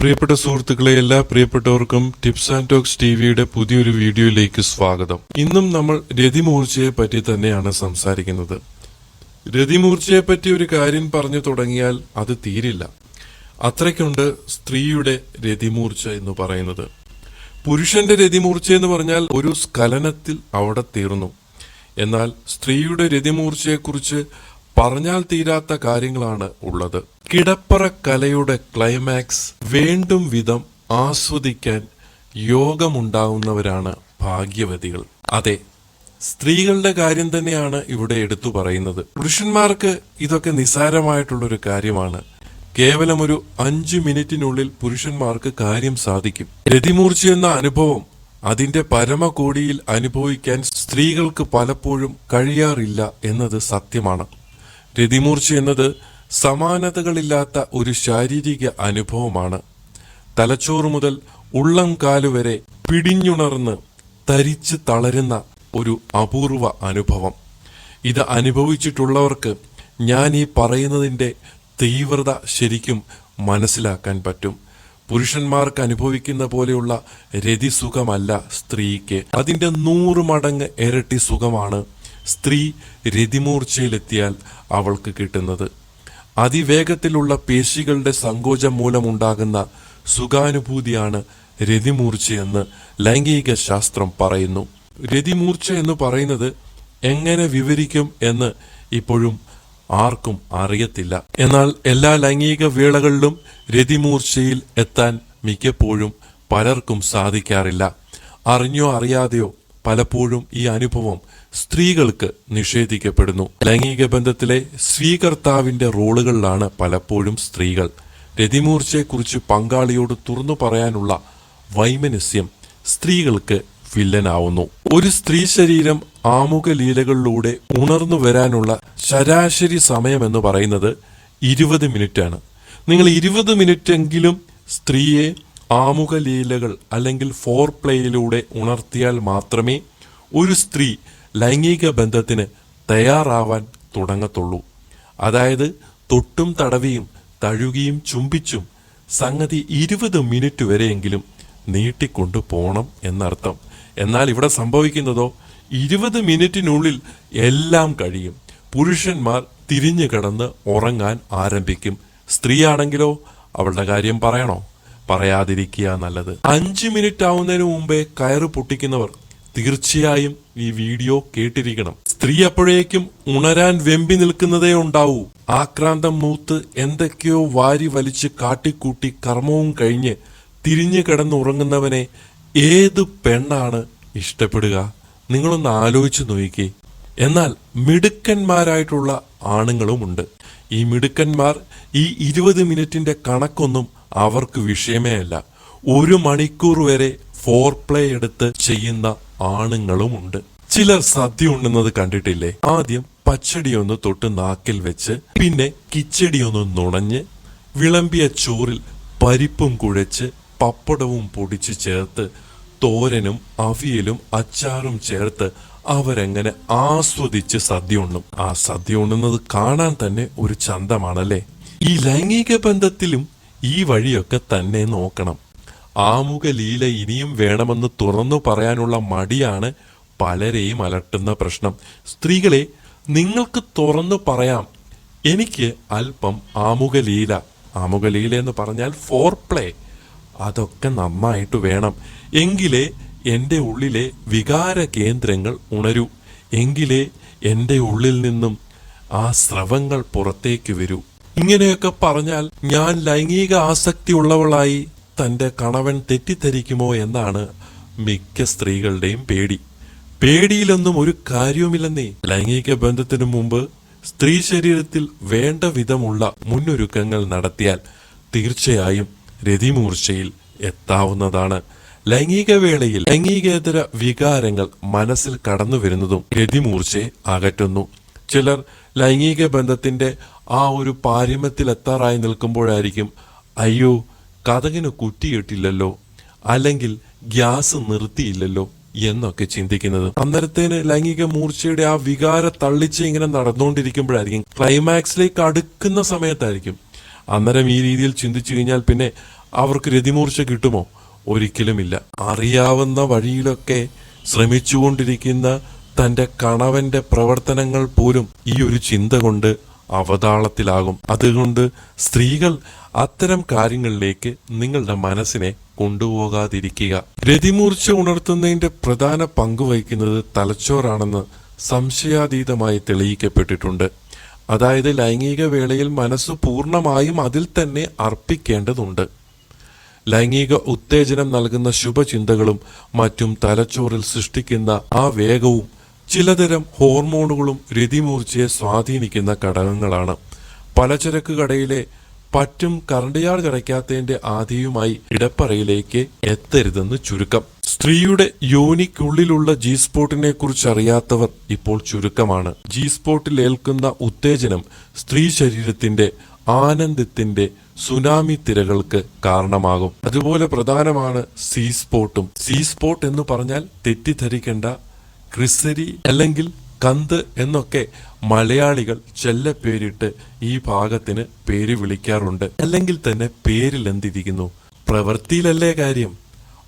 പ്രിയപ്പെട്ട സുഹൃത്തുക്കളെ എല്ലാ പ്രിയപ്പെട്ടവർക്കും ടിപ്സ് ആൻഡ് ടോക്സ് ടിവിയുടെ പുതിയൊരു വീഡിയോയിലേക്ക് സ്വാഗതം. ഇന്നും നമ്മൾ രതിമൂർച്ചയെ പറ്റി തന്നെയാണ് സംസാരിക്കുന്നത്. രതിമൂർച്ചയെ പറ്റി ഒരു കാര്യം പറഞ്ഞു തുടങ്ങിയാൽ അത് തീരില്ല. അത്രയ്ക്കുണ്ട് സ്ത്രീയുടെ രതിമൂർച്ച എന്ന് പറയുന്നത്. പുരുഷന്റെ രതിമൂർച്ച എന്ന് പറഞ്ഞാൽ ഒരു സ്ഖലനത്തിൽ അവിടെ തീർന്നു. എന്നാൽ സ്ത്രീയുടെ രതിമൂർച്ചയെക്കുറിച്ച് പറഞ്ഞാൽ തീരാത്ത കാര്യങ്ങളാണ് ഉള്ളത്. കിടപ്പറ കലയുടെ ക്ലൈമാക്സ് വേണ്ടും വിധം ആസ്വദിക്കാൻ യോഗമുണ്ടാവുന്നവരാണ് ഭാഗ്യവതികൾ. അതെ സ്ത്രീകളുടെ കാര്യം തന്നെയാണ് ഇവിടെ എടുത്തു പറയുന്നത്. പുരുഷന്മാർക്ക് ഇതൊക്കെ നിസ്സാരമായിട്ടുള്ളൊരു കാര്യമാണ്. കേവലം ഒരു അഞ്ചു മിനിറ്റിനുള്ളിൽ പുരുഷന്മാർക്ക് കാര്യം സാധിക്കും. രതിമൂർച്ച എന്ന അനുഭവം അതിന്റെ പരമകോടിയിൽ അനുഭവിക്കാൻ സ്ത്രീകൾക്ക് പലപ്പോഴും കഴിയാറില്ല എന്നത് സത്യമാണ്. രതിമൂർച്ച എന്നത് സമാനതകളില്ലാത്ത ഒരു ശാരീരിക അനുഭവമാണ്. തലച്ചോറ് മുതൽ ഉള്ളം കാലുവരെ പിടിഞ്ഞുണർന്ന് തരിച്ച് തളരുന്ന ഒരു അപൂർവ അനുഭവം. ഇത് അനുഭവിച്ചിട്ടുള്ളവർക്ക് ഞാൻ ഈ പറയുന്നതിന്റെ തീവ്രത ശരിക്കും മനസ്സിലാക്കാൻ പറ്റും. പുരുഷന്മാർക്ക് അനുഭവിക്കുന്ന പോലെയുള്ള രതിസുഖമല്ല സ്ത്രീക്ക്. അതിന്റെ നൂറ് മടങ്ങ് ഇരട്ടി സുഖമാണ് സ്ത്രീ രതിമൂർച്ചയിലെത്തിയാൽ അവൾക്ക് കിട്ടുന്നത്. അതിവേഗത്തിലുള്ള പേശികളുടെ സങ്കോചം മൂലമുണ്ടാകുന്ന സുഖാനുഭൂതിയാണ് രതിമൂർച്ചയെന്ന് ലൈംഗിക ശാസ്ത്രം പറയുന്നു. രതിമൂർച്ച എന്ന് പറയുന്നത് എങ്ങനെ വിവരിക്കും എന്ന് ഇപ്പോഴും ആർക്കും അറിയത്തില്ല. എന്നാൽ എല്ലാ ലൈംഗിക വേളകളിലും രതിമൂർച്ചയിൽ എത്താൻ മിക്കപ്പോഴും പലർക്കും സാധിക്കാറില്ല. അറിഞ്ഞോ അറിയാതെയോ പലപ്പോഴും ഈ അനുഭവം സ്ത്രീകൾക്ക് നിഷേധിക്കപ്പെടുന്നു. ലൈംഗിക ബന്ധത്തിലെ സ്വീകർത്താവിന്റെ റോളുകളിലാണ് പലപ്പോഴും സ്ത്രീകൾ. രതിമൂർച്ചയെക്കുറിച്ച് പങ്കാളിയോട് തുറന്നു പറയാനുള്ള വൈമനസ്യം സ്ത്രീകൾക്ക് വില്ലനാവുന്നു. ഒരു സ്ത്രീ ശരീരം ആമുഖ ലീലകളിലൂടെ ഉണർന്നു വരാനുള്ള ശരാശരി എന്ന് പറയുന്നത് ഇരുപത് മിനിറ്റാണ്. നിങ്ങൾ ഇരുപത് മിനിറ്റെങ്കിലും സ്ത്രീയെ ആമുഖ ലീലകൾ അല്ലെങ്കിൽ ഫോർ പ്ലേയിലൂടെ ഉണർത്തിയാൽ മാത്രമേ ഒരു സ്ത്രീ ലൈംഗിക ബന്ധത്തിന് തയ്യാറാവാൻ തുടങ്ങത്തുള്ളൂ. അതായത് തൊട്ടും തടവിയും തഴുകിയും ചുംബിച്ചും സംഗതി ഇരുപത് മിനിറ്റ് വരെയെങ്കിലും നീട്ടിക്കൊണ്ടു പോകണം എന്നർത്ഥം. എന്നാൽ ഇവിടെ സംഭവിക്കുന്നതോ ഇരുപത് മിനിറ്റിനുള്ളിൽ എല്ലാം കഴിയും. പുരുഷന്മാർ തിരിഞ്ഞു കിടന്ന് ഉറങ്ങാൻ ആരംഭിക്കും. സ്ത്രീയാണെങ്കിലോ അവളുടെ കാര്യം പറയണോ? പറയാതിരിക്കുക നല്ലത്. അഞ്ചു മിനിറ്റ് ആവുന്നതിന് മുമ്പേ കയറ് പൊട്ടിക്കുന്നവർ തീർച്ചയായും ഈ വീഡിയോ കേട്ടിരിക്കണം. സ്ത്രീ അപ്പോഴേക്കും ഉണരാൻ വെമ്പി നിൽക്കുന്നതേ ഉണ്ടാവൂ. ആക്രാന്തം മൂത്ത് എന്തൊക്കെയോ വാരി വലിച്ച് കാട്ടിക്കൂട്ടി കർമ്മവും കഴിഞ്ഞ് തിരിഞ്ഞു കിടന്നുറങ്ങുന്നവനെ ഏത് പെണ്ണാണ് ഇഷ്ടപ്പെടുക? നിങ്ങളൊന്ന് ആലോചിച്ചു നോക്കിക്കേ. എന്നാൽ മിടുക്കന്മാരായിട്ടുള്ള ആണുങ്ങളുമുണ്ട്. ഈ മിടുക്കന്മാർ ഈ ഇരുപത് മിനിറ്റിന്റെ കണക്കൊന്നും അവർക്ക് വിഷയമേ അല്ല. ഒരു മണിക്കൂർ വരെ ഫോർ പ്ലേ എടുത്ത് ചെയ്യുന്ന ആണുങ്ങളുമുണ്ട്. ചിലർ സദ്യ ഉണ്ണുന്നത് കണ്ടിട്ടില്ലേ? ആദ്യം പച്ചടി ഒന്ന് തൊട്ട് നാക്കിൽ വെച്ച് പിന്നെ കിച്ചടി ഒന്ന് നുണഞ്ഞ് വിളമ്പിയ ചോറിൽ പരിപ്പും കുഴച്ച് പപ്പടവും പൊടിച്ച് ചേർത്ത് തോരനും അവിയലും അച്ചാറും ചേർത്ത് അവരെങ്ങനെ ആസ്വദിച്ച് സദ്യ ഉണ്ണും. ആ സദ്യ ഉണ്ണുന്നത് കാണാൻ തന്നെ ഒരു ചന്തമാണല്ലേ? ഈ ലൈംഗിക ബന്ധത്തിലും ഈ വഴിയൊക്കെ തന്നെ നോക്കണം. ആമുഖ ലീല ഇനിയും വേണമെന്ന് തുറന്നു പറയാനുള്ള മടിയാണ് പലരെയും അലട്ടുന്ന പ്രശ്നം. സ്ത്രീകളെ നിങ്ങൾക്ക് തുറന്നു പറയാം. എനിക്ക് അല്പം ആമുഖ ലീല. ആമുഖ ലീല എന്ന് പറഞ്ഞാൽ ഫോർ പ്ലേ അതൊക്കെ നന്നായിട്ട് വേണം. എങ്കിലേ എന്റെ ഉള്ളിലെ വികാര കേന്ദ്രങ്ങൾ ഉണരൂ. എങ്കിലേ എന്റെ ഉള്ളിൽ നിന്നും ആ സ്രവങ്ങൾ പുറത്തേക്ക് വരൂ. ഇങ്ങനെയൊക്കെ പറഞ്ഞാൽ ഞാൻ ലൈംഗിക ആസക്തി ഉള്ളവളായി തന്റെ കണവൻ തെറ്റിദ്ധരിക്കുമോ എന്നാണ് മിക്ക സ്ത്രീകളുടെയും പേടി. പേടിയിലൊന്നും ഒരു കാര്യവുമില്ലെന്നേ. ലൈംഗിക ബന്ധത്തിനു മുമ്പ് സ്ത്രീ ശരീരത്തിൽ വേണ്ട വിധമുള്ള മുന്നൊരുക്കങ്ങൾ നടത്തിയാൽ തീർച്ചയായും രതിമൂർച്ചയിൽ എത്താവുന്നതാണ്. ലൈംഗിക വേളയിൽ ലൈംഗികേതര വികാരങ്ങൾ മനസ്സിൽ കടന്നു വരുന്നതും രതിമൂർച്ചയെ അകറ്റുന്നു. ചിലർ ലൈംഗിക ബന്ധത്തിന്റെ ആ ഒരു പാരമ്യത്തിൽ എത്താറായി നിൽക്കുമ്പോഴായിരിക്കും അയ്യോ കഥകിന് കുറ്റിയിട്ടില്ലല്ലോ അല്ലെങ്കിൽ ഗ്യാസ് നിർത്തിയില്ലല്ലോ എന്നൊക്കെ ചിന്തിക്കുന്നത്. അന്നേരത്തേന് ലൈംഗിക മൂർച്ചയുടെ ആ വികാര തള്ളിച്ച് ഇങ്ങനെ നടന്നുകൊണ്ടിരിക്കുമ്പോഴായിരിക്കും ക്ലൈമാക്സിലേക്ക് അടുക്കുന്ന സമയത്തായിരിക്കും. അന്നേരം ഈ രീതിയിൽ ചിന്തിച്ചു കഴിഞ്ഞാൽ പിന്നെ അവർക്ക് രതിമൂർച്ച കിട്ടുമോ? ഒരിക്കലുമില്ല. അറിയാവുന്ന വഴിയിലൊക്കെ ശ്രമിച്ചുകൊണ്ടിരിക്കുന്ന തന്റെ കണവന്റെ പ്രവർത്തനങ്ങൾ പോലും ഈ ഒരു ചിന്ത കൊണ്ട് അവതാളത്തിലാകും. അതുകൊണ്ട് സ്ത്രീകൾ അത്തരം കാര്യങ്ങളിലേക്ക് നിങ്ങളുടെ മനസ്സിനെ കൊണ്ടുപോകാതിരിക്കുക. രതിമൂർച്ച ഉണർത്തുന്നതിന്റെ പ്രധാന പങ്ക് വഹിക്കുന്നത് തലച്ചോറാണെന്ന് സംശയാതീതമായി തെളിയിക്കപ്പെട്ടിട്ടുണ്ട്. അതായത് ലൈംഗിക വേളയിൽ മനസ്സ് പൂർണമായും അതിൽ തന്നെ അർപ്പിക്കേണ്ടതുണ്ട്. ലൈംഗിക ഉത്തേജനം നൽകുന്ന ശുഭചിന്തകളും മറ്റും തലച്ചോറിൽ സൃഷ്ടിക്കുന്ന ആ വേഗവും ചിലതരം ഹോർമോണുകളും രതിമൂർച്ചയെ സ്വാധീനിക്കുന്ന ഘടകങ്ങളാണ്. പലചരക്ക് കടയിലെ പറ്റും കറണ്ടിയാർ അടയ്ക്കാത്തതിന്റെ ആദിയുമായി ഇടപ്പറയിലേക്ക് എത്തരുതെന്ന് ചുരുക്കം. സ്ത്രീയുടെ യോനിക്കുള്ളിലുള്ള ജി സ്പോട്ടിനെ കുറിച്ച് അറിയാത്തവർ ഇപ്പോൾ ചുരുക്കമാണ്. ജി സ്പോട്ടിൽ ഏൽക്കുന്ന ഉത്തേജനം സ്ത്രീ ശരീരത്തിന്റെ ആനന്ദത്തിന്റെ സുനാമി തിരകൾക്ക് കാരണമാകും. അതുപോലെ പ്രധാനമാണ് സീ സ്പോട്ടും സീ സ്പോട്ട് എന്ന് പറഞ്ഞാൽ തെറ്റിദ്ധരിക്കേണ്ട ക്രിസരി അല്ലെങ്കിൽ കന്ത് എന്നൊക്കെ മലയാളികൾ ചെല്ല പേരിട്ട് ഈ ഭാഗത്തിന് പേര് വിളിക്കാറുണ്ട്. അല്ലെങ്കിൽ തന്നെ പേരിൽ എന്തിരിക്കുന്നു? പ്രവൃത്തിയിലല്ലേ കാര്യം?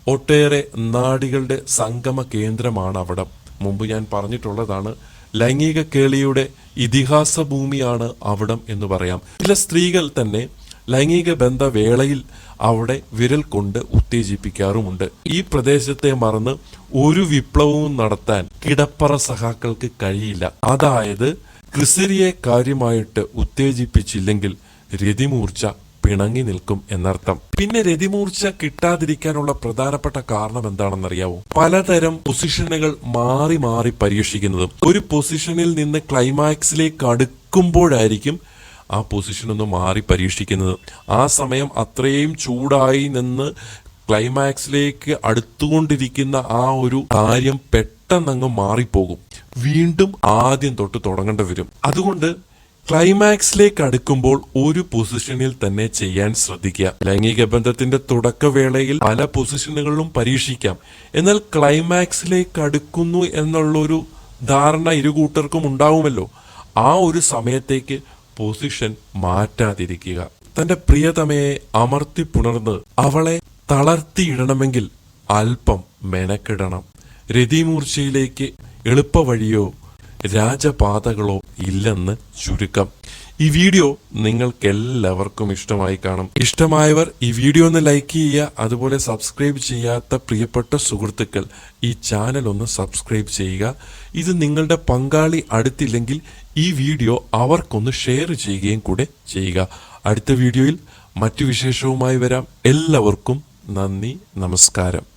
ഒട്ടേറെ നാടികളുടെ സംഗമ കേന്ദ്രമാണ് അവിടം. മുമ്പ് ഞാൻ പറഞ്ഞിട്ടുള്ളതാണ് ലൈംഗിക കേളിയുടെ ഇതിഹാസ ഭൂമിയാണ് അവിടം എന്ന് പറയാം. ചില സ്ത്രീകൾ തന്നെ ലൈംഗിക ബന്ധവേളയിൽ അവിടെ വിരൽ കൊണ്ട് ഉത്തേജിപ്പിക്കാറുമുണ്ട്. ഈ പ്രദേശത്തെ മറന്ന് ഒരു വിപ്ലവവും നടത്താൻ കിടപ്പറ സഖാക്കൾക്ക് കഴിയില്ല. അതായത് ക്രിസരിയെ കാര്യമായിട്ട് ഉത്തേജിപ്പിച്ചില്ലെങ്കിൽ രതിമൂർച്ച പിണങ്ങി നിൽക്കും എന്നർത്ഥം. പിന്നെ രതിമൂർച്ച കിട്ടാതിരിക്കാനുള്ള പ്രധാനപ്പെട്ട കാരണം എന്താണെന്നറിയാവോ? പലതരം പൊസിഷനുകൾ മാറി മാറി പരീക്ഷിക്കുന്നതും. ഒരു പൊസിഷനിൽ നിന്ന് ക്ലൈമാക്സിലേക്ക് അടുക്കുമ്പോഴായിരിക്കും ആ പൊസിഷൻ ഒന്ന് മാറി പരീക്ഷിക്കുന്നത്. ആ സമയം അത്രയും ചൂടായി നിന്ന് ക്ലൈമാക്സിലേക്ക് അടുത്തുകൊണ്ടിരിക്കുന്ന ആ ഒരു കാര്യം പെട്ടെന്നങ്ങ് മാറിപ്പോകും. വീണ്ടും ആദ്യം തൊട്ട് തുടങ്ങേണ്ടി വരും. അതുകൊണ്ട് ക്ലൈമാക്സിലേക്ക് അടുക്കുമ്പോൾ ഒരു പൊസിഷനിൽ തന്നെ ചെയ്യാൻ ശ്രദ്ധിക്കുക. ലൈംഗിക ബന്ധത്തിന്റെ തുടക്കവേളയിൽ പല പൊസിഷനുകളിലും പരീക്ഷിക്കാം. എന്നാൽ ക്ലൈമാക്സിലേക്ക് അടുക്കുന്നു എന്നുള്ളൊരു ധാരണ ഇരു കൂട്ടർക്കും ഉണ്ടാവുമല്ലോ. ആ ഒരു സമയത്തേക്ക് പൊസിഷൻ മാറ്റാതിരിക്കുക. തന്റെ പ്രിയതമയെ അമർത്തി പുണർന്ന് അവളെ തളർത്തിയിടണമെങ്കിൽ അല്പം മെനക്കിടണം. രതിമൂർച്ചയിലേക്ക് എളുപ്പവഴിയോ രാജപാതകളോ ഇല്ലെന്ന് ചുരുക്കം. ഈ വീഡിയോ നിങ്ങൾക്ക് എല്ലാവർക്കും ഇഷ്ടമായി കാണും. ഇഷ്ടമായവർ ഈ വീഡിയോ ഒന്ന് ലൈക്ക് ചെയ്യുക അതുപോലെ സബ്സ്ക്രൈബ് ചെയ്യാത്ത പ്രിയപ്പെട്ട സുഹൃത്തുക്കൾ ഈ ചാനൽ ഒന്ന് സബ്സ്ക്രൈബ് ചെയ്യുക. ഇത് നിങ്ങളുടെ പങ്കാളി അടുത്തില്ലെങ്കിൽ ഈ വീഡിയോ അവർക്കൊന്ന് ഷെയർ ചെയ്യുകയും കൂടെ ചെയ്യുക. അടുത്ത വീഡിയോയിൽ മറ്റു വിശേഷവുമായി വരാം. എല്ലാവർക്കും നന്ദി നമസ്കാരം.